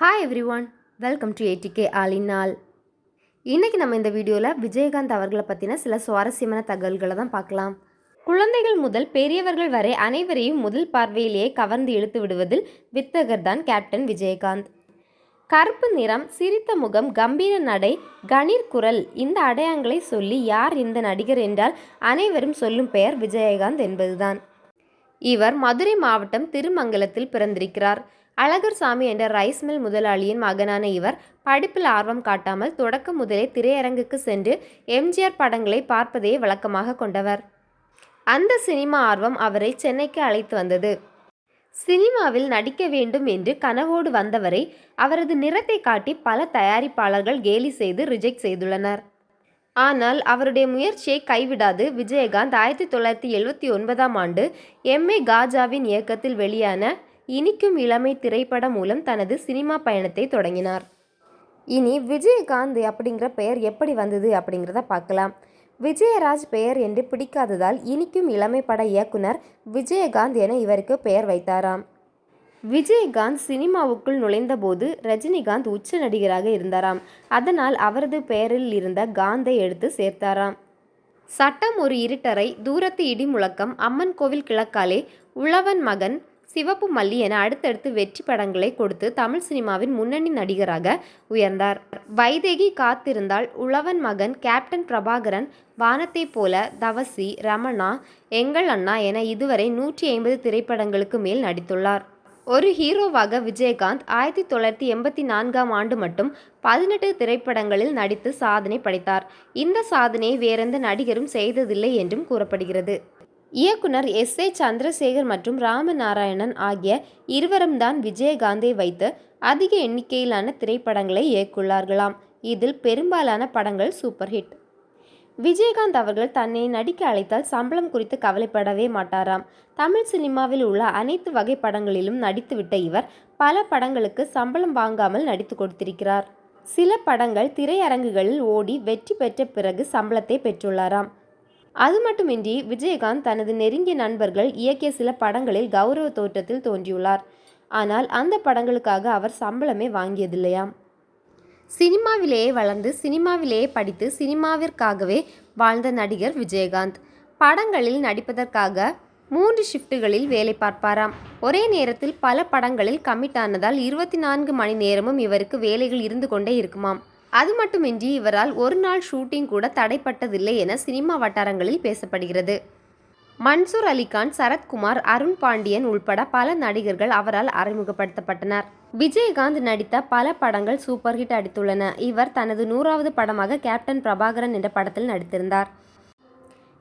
Hi every welcome to ADK ஆலின் நாள் இன்றைக்கி நம்ம இந்த வீடியோவில் விஜயகாந்த் அவர்களை பற்றின சில சுவாரஸ்யமான தகவல்களை தான் பார்க்கலாம். குழந்தைகள் முதல் பெரியவர்கள் வரை அனைவரையும் முதல் பார்வையிலேயே கவர்ந்து இழுத்து விடுவதில் வித்தகர் தான் கேப்டன் விஜயகாந்த். கருப்பு நிறம் சிரித்த முகம் கம்பீர நடை கணீர் குரல் இந்த அடையாளங்களை சொல்லி யார் இந்த நடிகர் என்றால் அனைவரும் சொல்லும் பெயர் விஜயகாந்த் என்பதுதான். இவர் மதுரை மாவட்டம் திருமங்கலத்தில் பிறந்திருக்கிறார். அழகர் சாமி என்ற ரைஸ் மில் முதலாளியின் மகனான இவர் படிப்பில் ஆர்வம் காட்டாமல் தொடக்கம் முதலே திரையரங்குக்கு சென்று எம்ஜிஆர் படங்களை பார்ப்பதையே வழக்கமாக கொண்டவர். அந்த சினிமா ஆர்வம் அவரை சென்னைக்கு அழைத்து வந்தது. சினிமாவில் நடிக்க வேண்டும் என்று கனவோடு வந்தவரை அவரது நிறத்தை காட்டி பல தயாரிப்பாளர்கள் கேலி செய்து ரிஜெக்ட் செய்துள்ளனர். ஆனால் அவருடைய முயற்சியை கைவிடாது விஜயகாந்த் ஆயிரத்தி தொள்ளாயிரத்தி எழுபத்தி ஒன்பதாம் ஆண்டு எம்ஏ காஜாவின் இயக்கத்தில் வெளியான இனிக்கும் இளமை திரைப்படம் மூலம் தனது சினிமா பயணத்தை தொடங்கினார். இனி விஜயகாந்த் அப்படிங்கிற பெயர் எப்படி வந்தது அப்படிங்கிறத பார்க்கலாம். விஜயராஜ் பெயர் என்று பிடிக்காததால் இனிக்கும் இளமை பட இயக்குனர் விஜயகாந்த் என இவருக்கு பெயர் வைத்தாராம். விஜயகாந்த் சினிமாவுக்குள் நுழைந்தபோது ரஜினிகாந்த் உச்ச நடிகராக இருந்தாராம். அதனால் அவரது பெயரில் இருந்த காந்தை எடுத்து சேர்த்தாராம். சட்டம் ஒரு இருட்டரை தூரத்து இடி முழக்கம் அம்மன் கோவில் கிழக்காலே உழவன் மகன் சிவப்பு மல்லி என அடுத்தடுத்து வெற்றி படங்களை கொடுத்து தமிழ் சினிமாவின் முன்னணி நடிகராக உயர்ந்தார். வைதேகி காத்திருந்தால் உழவன் மகன் கேப்டன் பிரபாகரன் வானத்தை போல தவசி ரமணா எங்கள் அண்ணா என இதுவரை நூற்றி ஐம்பது திரைப்படங்களுக்கு மேல் நடித்துள்ளார். ஒரு ஹீரோவாக விஜயகாந்த் ஆயிரத்தி தொள்ளாயிரத்தி எண்பத்தி நான்காம் ஆண்டு மட்டும் பதினெட்டு திரைப்படங்களில் நடித்து சாதனை படைத்தார். இந்த சாதனையை வேறெந்த நடிகரும் செய்ததில்லை என்றும் கூறப்படுகிறது. இயக்குனர் எஸ் ஏ சந்திரசேகர் மற்றும் ராமநாராயணன் ஆகிய இருவரும் தான் விஜயகாந்தை வைத்து அதிக எண்ணிக்கையிலான திரைப்படங்களை இயக்குள்ளார்களாம் இதில் பெரும்பாலான படங்கள் சூப்பர் ஹிட். விஜயகாந்த் அவர்கள் தன்னை நடிக்க அழைத்தால் சம்பளம் குறித்து கவலைப்படவே மாட்டாராம். தமிழ் சினிமாவில் உள்ள அனைத்து வகை படங்களிலும் நடித்துவிட்ட இவர் பல படங்களுக்கு சம்பளம் வாங்காமல் நடித்து கொடுத்திருக்கிறார். சில படங்கள் திரையரங்குகளில் ஓடி வெற்றி பெற்ற பிறகு சம்பளத்தை பெற்றுள்ளாராம். அது மட்டுமின்றி விஜயகாந்த் தனது நெருங்கிய நண்பர்கள் இயக்கிய சில படங்களில் கௌரவ தோற்றத்தில் தோன்றியுள்ளார். ஆனால் அந்த படங்களுக்காக அவர் சம்பளமே வாங்கியதில்லையாம் சினிமாவிலேயே வளர்ந்து சினிமாவிலேயே படித்து சினிமாவிற்காகவே வாழ்ந்த நடிகர் விஜயகாந்த். படங்களில் நடிப்பதற்காக மூன்று ஷிஃப்ட்டுகளில் வேலை பார்ப்பாராம். ஒரே நேரத்தில் பல படங்களில் கமிட் ஆனதால் இருபத்தி நான்கு மணி நேரமும் இவருக்கு வேலைகள் இருந்து கொண்டே இருக்குமாம். அது மட்டுமின்றி இவரால் ஒரு நாள் ஷூட்டிங் கூட தடைப்பட்டதில்லை என சினிமா வட்டாரங்களில் பேசப்படுகிறது. மன்சூர் அலிகான் சரத்குமார் அருண் பாண்டியன் உள்பட பல நடிகர்கள் அவரால் அறிமுகப்படுத்தப்பட்டனர். விஜயகாந்த் நடித்த பல படங்கள் சூப்பர் ஹிட் அடித்துள்ளன. இவர் தனது நூறாவது படமாக கேப்டன் பிரபாகரன் என்ற படத்தில் நடித்திருந்தார்.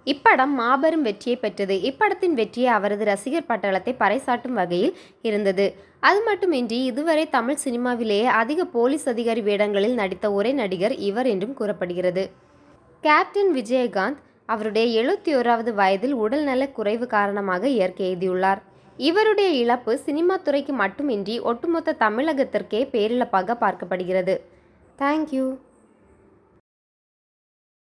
இப்படம் மாபெரும் வெற்றியை பெற்றது. இப்படத்தின் வெற்றியை அவரது ரசிகர் பட்டாளத்தை பறைசாட்டும் வகையில் இருந்தது. அது மட்டுமின்றி இதுவரை தமிழ் சினிமாவிலேயே அதிக போலீஸ் அதிகாரி வேடங்களில் நடித்த ஒரே நடிகர் இவர் என்றும் கூறப்படுகிறது. கேப்டன் விஜயகாந்த் அவருடைய எழுபத்தி ஓராவது வயதில் உடல்நல குறைவு காரணமாக இயற்கை எழுதியுள்ளார். இவருடைய இழப்பு சினிமா துறைக்கு மட்டுமின்றி ஒட்டுமொத்த தமிழகத்திற்கே பேரிழப்பாக பார்க்கப்படுகிறது. தேங்க்யூ